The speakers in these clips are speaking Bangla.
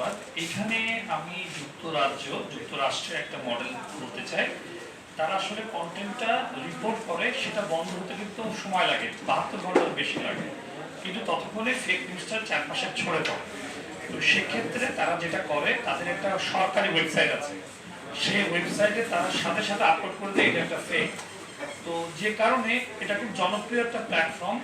ধন্যবাদ। এখানে আমি যুক্তরাজ্য, যুক্তরাষ্ট্রের একটা মডেল বলতে চাই। তারা আসলে কন্টেন্টটা রিপোর্ট করে, সেটা বন্ধ হতে কিন্তু সময় লাগে, বাহাত্তর ঘণ্টার বেশি লাগে। কিন্তু ততক্ষণে ফেক নিউজটা চারপাশে ছড়ে পড়ে। তো সেক্ষেত্রে তারা যেটা করে, তাদের একটা সরকারি ওয়েবসাইট আছে। সেই ওয়েবসাইটে তারা সাথে সাথে আপলোড করে দেয়, এটা একটা ফেক তো যে কারণে এটা খুব জনপ্রিয় একটা প্ল্যাটফর্ম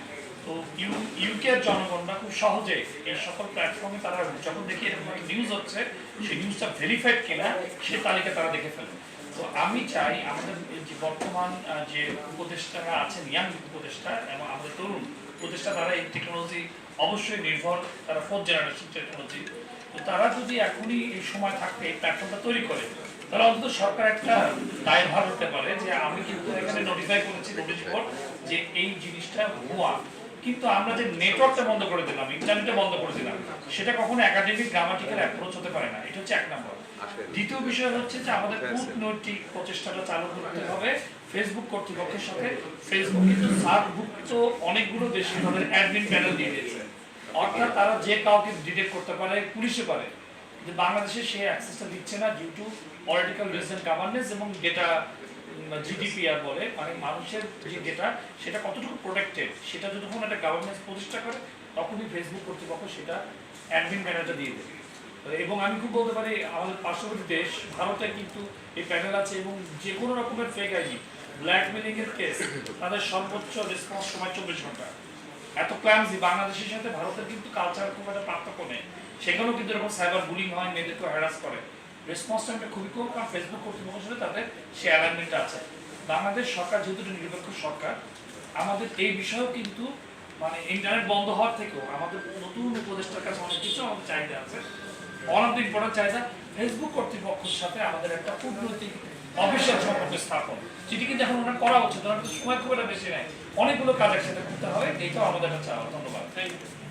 তো ইউ ইউকের জনগণরা খুব সহজে এই সকল প্ল্যাটফর্মে তারা যখন দেখি এরকম নিউজ হচ্ছে, সেই নিউজটা ভেরিফাইড কিনা সে তালিকা তারা দেখে ফেলে। তো আমি চাই আমাদের যে বর্তমান যে উপদেষ্টারা আছেন ইয়াং উপদেষ্টা এবং আমাদের তরুণ উপদেষ্টা, তারা এই টেকনোলজি অবশ্যই নির্ভর, তারা ফোর্থ জেনারেশন টেকনোলজি তো তারা যদি এখনই এই সময় থাকতে এই প্ল্যাটফর্মটা তৈরি করে, তাহলে অন্তত সরকার একটা দায়ভার হতে পারে যে আমি কিন্তু এখানে নোটিফাই করেছি নোটিশ বোর্ড যে এই জিনিসটা ভুয়া কিন্তু আমরা যে নেটওয়ার্কটা বন্ধ করে দিলাম ইন্টারনেটটা বন্ধ করে দিলাম সেটা কখনো একাডেমিক গ্রামাটিক্যাল অ্যাপ্রোচ হতে পারে না। এটা হচ্ছে এক নম্বর। দ্বিতীয় বিষয় হচ্ছে যে আমাদের কূটনৈতিক প্রচেষ্টাটা চালু করতে হবে। ফেসবুক কর্তৃপক্ষের সাথে ফেসবুক কিন্তু সার্কভুক্ত অনেকগুলো দেশে তাদের অ্যাডমিন প্যানেল দিয়ে দিয়েছে। অর্থাৎ তারা যে কাউকে ডিটেক্ট করতে পারে পুলিশে পারে। কিন্তু বাংলাদেশে সেই অ্যাক্সেসটা দিচ্ছে না due to political reason governance এবং ডেটা জিডিপিআর বলে মানে মানুষের যে ডেটা সেটা কতটুকু প্রোটেক্টেড সেটা যতক্ষণ একটা গভর্নেন্স প্রতিষ্ঠা করে, তখনই ফেসবুক কর্তৃপক্ষ সেটা অ্যাডমিন ম্যানেজার দিয়ে দেবে। এবং আমি খুব বলতে পারি, আমাদের পার্শ্ববর্তী দেশ, ভারতে কিন্তু এই প্যানেল আছে এবং যে কোনো রকমের ফেক আইডি ব্ল্যাকমেলিং এর কেস তাদের সর্বোচ্চ রেসপন্স সময় চব্বিশ ঘণ্টা। এত ক্লামজি বাংলাদেশের সাথে ভারতের কিন্তু কালচার খুব একটা পার্থক্য নেই। সেখানেও কিন্তু এরকম সাইবার বুলিং হয় মেয়েদেরকে হ্যারাস করে। রেসপন্স টাইমটা খুবই কম, কারণ ফেসবুক কর্তৃপক্ষের সাথে তাদের সে অ্যালাইনমেন্টটা আছে। বাংলাদেশ সরকার যেহেতু নিরপেক্ষ সরকার, আমাদের এই বিষয়েও কিন্তু মানে ইন্টারনেট বন্ধ হওয়ার থেকেও আমাদের নতুন উপদেষ্টার কাছে অনেক কিছু আমাদের চাহিদা আছে। দ্য ইম্পর্টেন্ট চাহিদা ফেসবুক কর্তৃপক্ষের সাথে আমাদের একটা কূটনৈতিক অফিসিয়াল সম্পর্ক স্থাপন। যেটি কিন্তু এখন ওনার করা উচিত, ওনার সময় খুব একটা বেশি নেয় অনেকগুলো কাজ একসাথে করতে হবে এইটাও আমাদের একটা চাওয়া, ধন্যবাদ। Thank you